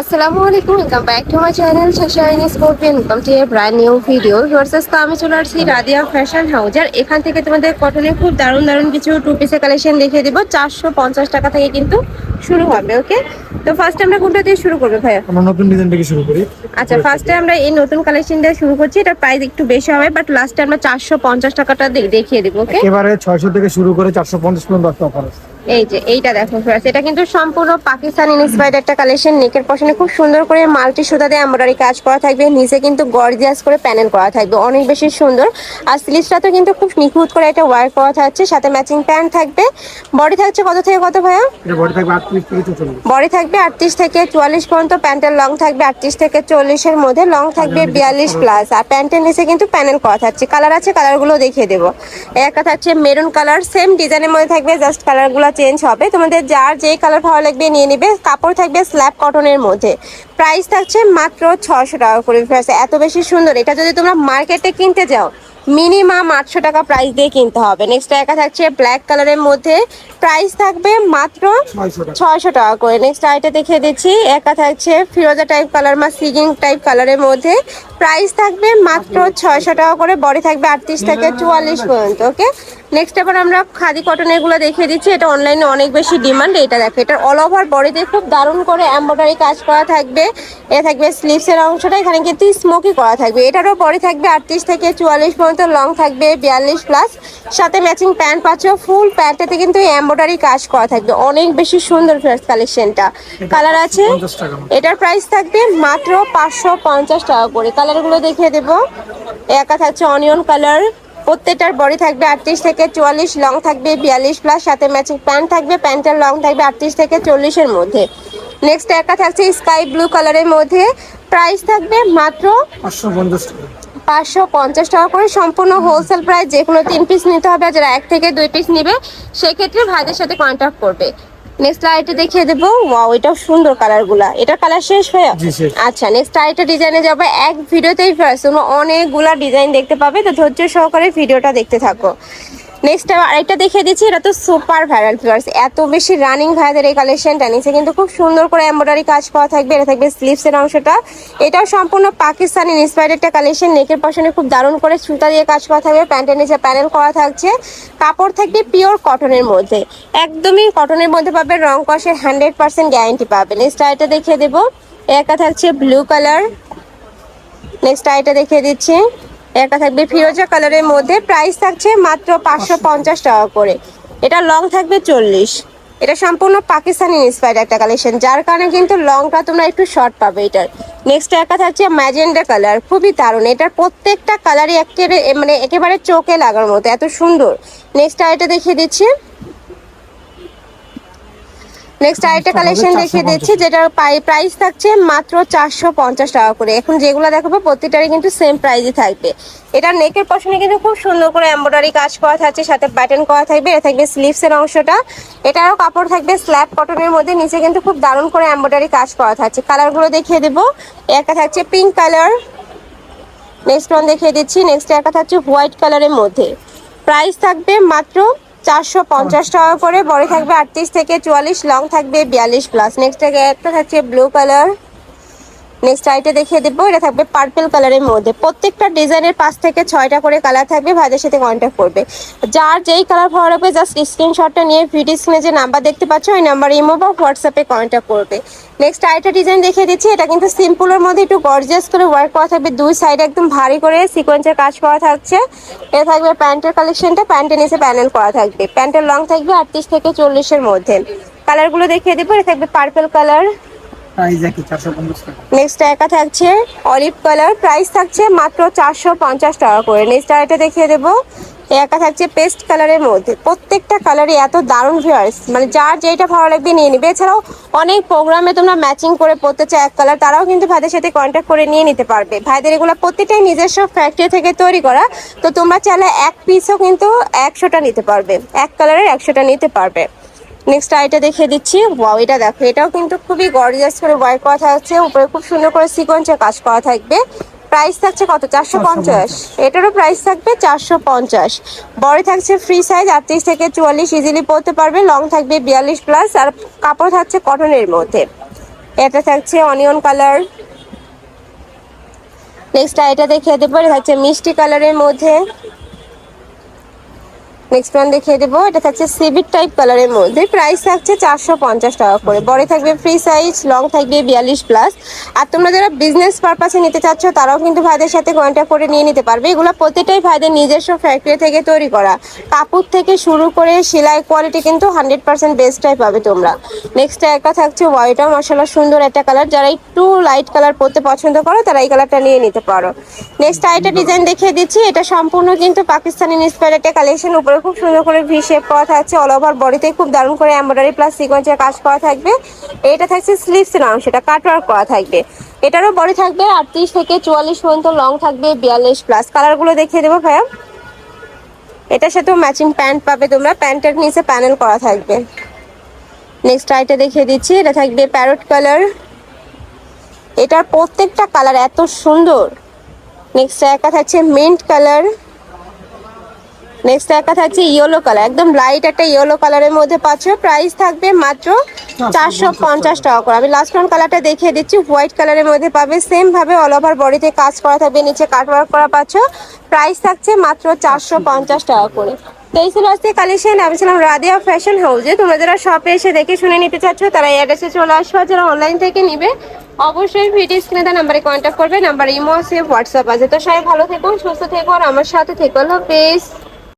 আসসালামু আলাইকুম welcome back to my channel শাশাইন scorpion welcome to a brand new video versus তো আমি চলে আসছি রাদিয়া ফ্যাশন হাউস আর এখান থেকে তোমাদের কটনের খুব দারুণ দারুণ কিছু টু পিসের কালেকশন দেখিয়ে দেবো। চারশো পঞ্চাশ টাকা থেকে কিন্তু শুরু হবে ওকে তো ফার্স্ট আমরা কোনটা দিয়ে শুরু করব ভাইয়া? আমরা নতুন ডিজাইন থেকে শুরু করি। আচ্ছা ফার্স্টে আমরা এই নতুন কালেকশন দিয়ে শুরু করছি এটা প্রাইস একটু বেশি হবে বাট লাস্টে আমরা চারশো পঞ্চাশ টাকাটা দেখিয়ে দিব ওকে একেবারে ছয়শো থেকে শুরু করে চারশো পঞ্চাশ পর্যন্ত একটা অফার আছে। এই যে এইটা দেখো ফ্রেন্ডস এটা কিন্তু সম্পূর্ণ পাকিস্তানি ইন্সপায়ার্ড একটা কালেকশন নেকের পশনে খুব সুন্দর করে মাল্টি সুতা দিয়ে এমব্রয়ডারি কাজ করা থাকবে নিচে কিন্তু গর্জিয়াস করে প্যানেল করা থাকবে অনেক বেশি সুন্দর। আর স্লিভসটা কিন্তু খুব নিখুঁত করে একটা ওয়ার্ক করা থাকছে সাথে ম্যাচিং প্যান্ট থাকবে। বডি থাকছে কত থেকে কত ভাইয়া? এটা বডি থাকবে আটত্রিশ থেকে চল্লিশ বডি থাকবে আটত্রিশ থেকে চুয়াল্লিশ পর্যন্ত প্যান্টের লং থাকবে আটত্রিশ থেকে চল্লিশের মধ্যে লং থাকবে বিয়াল্লিশ প্লাস আর প্যান্টের নিচে কিন্তু প্যানেল করা থাকছে। কালার আছে কালারগুলো দেখিয়ে দেবো। একটা থাকছে মেরুন কালার সেম ডিজাইনের মধ্যে থাকবে জাস্ট কালারগুলো চেঞ্জ হবে। তোমাদের যার যেই কালার ভালো লাগবে নিয়ে নিবে। কাপড় থাকবে স্ল্যাব কটনের মধ্যে। প্রাইস থাকছে মাত্র ছশো টাকা করে। এত বেশি সুন্দর। এটা যদি তোমরা মার্কেটে কিনতে যাও মিনিমাম আটশো টাকা প্রাইস দিয়ে কিনতে হবে। নেক্সট একা থাকছে ব্ল্যাক কালারের মধ্যে। প্রাইস থাকবে মাত্র ছয়শো টাকা। করে। নেক্সট আইটা দেখিয়ে দিচ্ছি। একা থাকছে ফিরোজা টাইপ কালার বা সিগিং টাইপ কালারের মধ্যে। প্রাইস থাকবে মাত্র ছয়শো টাকা করে। বডি থাকবে আটত্রিশ থেকে চুয়াল্লিশ পর্যন্ত ওকে নেক্সট এবার আমরা খাদি কটন এগুলো দেখিয়ে দিচ্ছি। এটা অনলাইনে অনেক বেশি ডিমান্ড এটা দেখো এটা অল ওভার বডিতে খুব দারুণ করে এম্ব্রয়ডারি কাজ করা থাকবে। এ থাকবে স্লিভসের অংশটা এখানে কিন্তু স্মোকি করা থাকবে। এটারও বডি থাকবে আটত্রিশ থেকে চুয়াল্লিশ পর্যন্ত লং থাকবে বিয়াল্লিশ প্লাস সাথে ম্যাচিং প্যান্ট পাচ্ছ ফুল প্যান্টটাতে কিন্তু এম্ব্রয়ডারি কাজ করা থাকবে। অনেক বেশি সুন্দর ফ্রেশ কালেকশনটা কালার আছে। এটার প্রাইস থাকবে মাত্র পাঁচশো পঞ্চাশ টাকা করে। কালারগুলো দেখিয়ে দেবো। একা থাকছে অনিয়ন কালার প্রত্যেকটার বডি থাকবে আটত্রিশ থেকে চুয়াল্লিশ লং থাকবে বিয়াল্লিশ প্লাস সাথে ম্যাচিং প্যান্ট থাকবে প্যান্টের লং থাকবে আটত্রিশ থেকে চল্লিশের মধ্যে। নেক্সট একটা থাকছে স্কাই ব্লু কালারের মধ্যে। প্রাইস থাকবে মাত্র পাঁচশো পঞ্চাশ টাকা। করে। সম্পূর্ণ হোলসেল প্রাইস যে কোনো তিন পিস নিতে হবে। যারা এক থেকে দুই পিস নিবে সেক্ষেত্রে ভাইদের সাথে কন্ট্যাক্ট করবে। নেক্সট লাইটে দেখিয়ে দেবো। ওয়াও এটাও সুন্দর কালারগুলা এটা কালার শেষ হয়ে আচ্ছা নেক্সট লাইটের ডিজাইনে যাবে। এক ভিডিওতেই ফার্স্ট তোমরা অনেকগুলা ডিজাইন দেখতে পাবে। তো ধৈর্য সহকারে ভিডিওটা দেখতে থাকো। নেক্সট আরেকটা দেখিয়ে দিচ্ছি, এটা তো সুপার ভাইরাল ফিগার্স এত বেশি রানিং ভাইদের এই কালেকশনটা নিচে কিন্তু খুব সুন্দর করে এমব্রয়ডারি কাজ করা থাকবে, এটা থাকবে স্লিভসের অংশটা। এটাও সম্পূর্ণ পাকিস্তানি ইন্সপায়ার্ড একটা কালেকশন নেকের পশনে খুব দারুণ করে সুতা দিয়ে কাজ করা থাকবে প্যান্টের নিচে প্যানেল করা থাকছে। কাপড় থাকবে পিওর কটনের মধ্যে। একদমই কটনের মধ্যে পাবে, রং কষের হান্ড্রেড পার্সেন্ট গ্যারান্টি পাবে। নেক্সট আইটা দেখিয়ে দেবো, একা থাকছে ব্লু কালার নেক্সট আইটা দেখিয়ে দিচ্ছি। একটা থাকবে ফিরোজা কালারের মধ্যে। প্রাইস থাকছে মাত্র পাঁচশো পঞ্চাশ টাকা করে। এটা লং থাকবে চল্লিশ। এটা সম্পূর্ণ পাকিস্তানি ইন্সপায়ার একটা কালেকশন যার কারণে কিন্তু লংটা তোমরা একটু শর্ট পাবে এটার। নেক্সট একটা থাকছে ম্যাজেন্ডা কালার খুবই দারুণ। এটার প্রত্যেকটা কালারই একেবারে মানে একেবারে চোখে লাগার মতো। এত সুন্দর। নেক্সট আর এটা দেখিয়ে দিচ্ছি। নেক্সট আরেকটা কালেকশন দেখিয়ে দিচ্ছি যেটার প্রাইস থাকছে মাত্র চারশো পঞ্চাশ টাকা করে। এখন যেগুলো দেখাবো প্রত্যেকটারই কিন্তু সেম প্রাইসই থাকবে। এটা নেকের পশনে কিন্তু খুব সুন্দর করে এমব্রয়ডারি কাজ করা থাকছে সাথে প্যাটার্ন করা থাকবে এটা থাকবে স্লিভসের অংশটা। এটারও কাপড় থাকবে স্ল্যাব কটনের মধ্যে নিচে কিন্তু খুব দারুণ করে এমব্রয়ডারি কাজ করা থাকছে। কালারগুলো দেখিয়ে দেবো। একটা থাকছে পিঙ্ক কালার নেক্সট ওয়ান দেখিয়ে দিচ্ছি। নেক্সট একটা থাকছে হোয়াইট কালারের মধ্যে। প্রাইস থাকবে মাত্র চারশো পঞ্চাশ টাকা করে, বড় থাকবে আটত্রিশ থেকে চুয়াল্লিশ, লং থাকবে বিয়াল্লিশ প্লাস নেক্সট একটা থাকছে ব্লু কালার নেক্সট আইটা দেখিয়ে দেবো, এটা থাকবে পার্পল কালারের মধ্যে। প্রত্যেকটা ডিজাইনের পাঁচ থেকে ছয়টা করে কালার থাকবে, ভাইদের সাথে কন্ট্যাক্ট করবে। যার যেই কালার ভালো লাগবে জাস্ট স্ক্রিনশটটা নিয়ে ভিডিও স্ক্রিনে যে নাম্বার দেখতে পাচ্ছ, ওই নাম্বার ইমো বা হোয়াটসঅ্যাপে কন্ট্যাক্ট করবে। নেক্সট আইটা ডিজাইন দেখিয়ে দিচ্ছি, এটা কিন্তু সিম্পলের মধ্যে একটু গর্জিয়াস করে ওয়ার্ক করা থাকবে। দুই সাইডে একদম ভারী করে সিকোয়েন্সের কাজ করা থাকছে। এটা থাকবে প্যান্টের কালেকশনটা প্যান্টের নিচে প্যানেল করা থাকবে। প্যান্টের লং থাকবে আটত্রিশ থেকে চল্লিশের মধ্যে। কালারগুলো দেখিয়ে দেবো, এটা থাকবে পার্পল কালার প্রাইস নেক্সট একা থাকছে অলিভ কালার প্রাইস থাকছে মাত্র চারশো পঞ্চাশ টাকা করে। নেক্সট আরেকটা দেখিয়ে দেবো। একা থাকছে পেস্ট কালারের মধ্যে। প্রত্যেকটা কালারই এত দারুণ ভিউয়ার্স মানে যার যেটা ভালো লাগবে নিয়ে নিবে। এছাড়াও অনেক প্রোগ্রামে তোমরা ম্যাচিং করে পড়তে চাও এক কালার তারাও কিন্তু ভাইদের সাথে কন্ট্যাক্ট করে নিয়ে নিতে পারবে। ভাইদের এগুলো প্রত্যেকটাই নিজস্ব ফ্যাক্টরি থেকে তৈরি করা। তো তোমরা চাইলে এক পিসও কিন্তু একশোটা নিতে পারবে। এক কালারের একশোটা নিতে পারবে। নেক্সট আইটা দেখিয়ে দিচ্ছি। ওয়াও এটা দেখো এটাও কিন্তু খুবই গর্জিয়াস করে ওয়ার্ক করা থাকছে। উপরে খুব সুন্দর করে সিকোয়েন্সের কাজ করা থাকবে। প্রাইস থাকছে কত? চারশো পঞ্চাশ। এটারও প্রাইস থাকবে চারশো পঞ্চাশ। বড় থাকছে ফ্রি সাইজ আটত্রিশ থেকে চুয়াল্লিশ ইজিলি পরতে পারবে। লং থাকবে বিয়াল্লিশ প্লাস আর কাপড় থাকছে কটনের মধ্যে। এটা থাকছে অনিয়ন কালার নেক্সট এটা দেখিয়ে দেবো এটা থাকছে মিষ্টি কালারের মধ্যে। নেক্সট ওয়ান দেখিয়ে দেবো। এটা থাকছে সিভিট টাইপ কালারের মধ্যে। প্রাইস থাকছে চারশো পঞ্চাশ টাকা করে। বড় থাকবে ফ্রি সাইজ লং থাকবে বিয়াল্লিশ প্লাস আর তোমরা যারা বিজনেস পারপাসে নিতে চাচ্ছ, তারাও কিন্তু ভাইদের সাথে কন্ট্যাক্ট করে নিয়ে নিতে পারবে। এগুলো প্রত্যেকটাই ভাইদের নিজস্ব ফ্যাক্টরি থেকে তৈরি করা। কাপড় থেকে শুরু করে সেলাই কোয়ালিটি কিন্তু হান্ড্রেড পার্সেন্ট বেস্টটাই পাবে তোমরা। নেক্সট একটা থাকছে হোয়াইটও মশালা সুন্দর একটা কালার যারা একটু লাইট কালার পরতে পছন্দ করো, তারা এই কালারটা নিয়ে নিতে পারো। নেক্সট আরেকটা ডিজাইন দেখিয়ে দিচ্ছি। এটা সম্পূর্ণ কিন্তু পাকিস্তানি ইন্সপায়ার একটা কালেকশন উপরে খুব সুন্দর করে ভি শেপ করা থাকছে অল ওভার বডিতে খুব দারুণ করে এমব্রয়ডারি প্লাস সিকোয়েন্সের কাজ করা থাকবে। এটা থাকছে স্লিভস নাম সেটা কাট ওয়ার্ক করা থাকবে। এটারও বডি থাকবে আটত্রিশ থেকে চুয়াল্লিশ পর্যন্ত লং থাকবে বিয়াল্লিশ প্লাস কালারগুলো দেখিয়ে দেবো ভাইয়া। এটার সাথেও ম্যাচিং প্যান্ট পাবে তোমরা। প্যান্টের নিচে প্যানেল করা থাকবে। নেক্সট আইটা দেখিয়ে দিচ্ছি, এটা থাকবে প্যারট কালার এটার প্রত্যেকটা কালার এত সুন্দর। নেক্সট একটা থাকছে মিন্ট কালার নেক্সট একটা থাকছে ইয়েলো কালার একদম লাইট একটা ইয়েলো কালারের মধ্যে পাচ্ছ। প্রাইস থাকবে মাত্র চারশো পঞ্চাশ টাকা করে। আমি লাস্ট ওয়ান কালারটা দেখিয়ে দিচ্ছি হোয়াইট কালারের মধ্যে পাবে। সেম ভাবে অল ওভার বডিতে কাজ করা থাকবে, নিচে কাট ওয়ার্ক করা পাচ্ছ। প্রাইস থাকছে মাত্র চারশো পঞ্চাশ টাকা করে। তো এই ছিল আজকে কালেকশন আমি ছিলাম রাদিয়া ফ্যাশন হাউসে তোমরা যারা শপে এসে দেখে শুনে নিতে চাচ্ছ, তারা এই অ্যাড্রেসে চলে আসবে। যারা অনলাইন থেকে নিবে, অবশ্যই ভিডিও স্ক্রিনে দেওয়া নাম্বারে কন্ট্যাক্ট করবে। নাম্বার ইমো আছে হোয়াটসঅ্যাপ আছে। তো সবাই ভালো থেকো, সুস্থ থেকো, আর আমার সাথে থেকো। হলো পেস